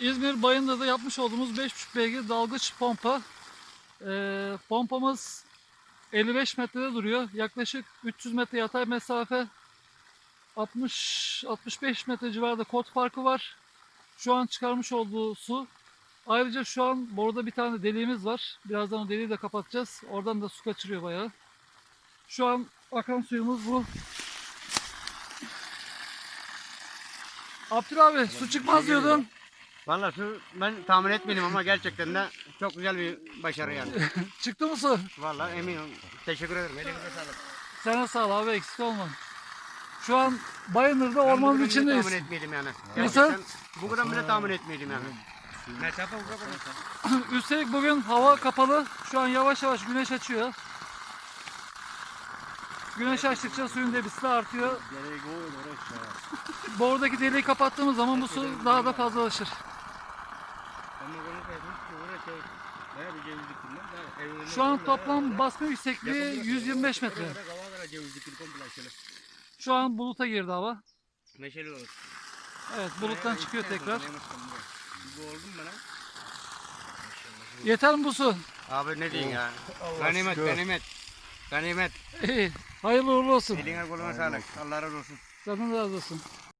İzmir Bayındır'da yapmış olduğumuz 5.5 beygir dalgıç pompa. Ee, pompamız 55 metrede duruyor. Yaklaşık 300 metre yatay mesafe. 60 65 metre civarında kot farkı var. Şu an çıkarmış olduğu su. Ayrıca şu an boruda bir tane deliğimiz var. Birazdan o deliği de kapatacağız. Oradan da su kaçırıyor bayağı. Şu an akan suyumuz bu. Abdül abi su çıkmaz diyordun. Valla şu ben tahmin etmedim ama gerçekten de çok güzel bir başarı yani. Çıktı mı su? Valla eminim. Teşekkür ederim. Elinize sağlık. Sana sağ ol abi eksik olma. Şu an Bayındır'da Ben ormanın bugün bile içindeyiz. Tahmin etmedim yani. Nasıl? Gerçekten Bu kadar bile tahmin etmedim yani. Mesafe Üstelik bugün hava kapalı. Şu an yavaş yavaş güneş açıyor. Güneş açtıkça suyun debisi de artıyor. Borudaki deliği kapattığımız zaman bu su daha da fazlalaşır. Şu an toplam basma yüksekliği 125 metre. Şu an buluta girdi hava. Meşeli olur. Evet buluttan çıkıyor tekrar. Bu oldu mu bana? Yeter mi bu su? Abi ne diyeyim ya? Ganimet, ganimet. Ganimet. İyi. Hayırlı uğurlu olsun. Eline koluna sağlık. Allah razı olsun. Canın razı olsun.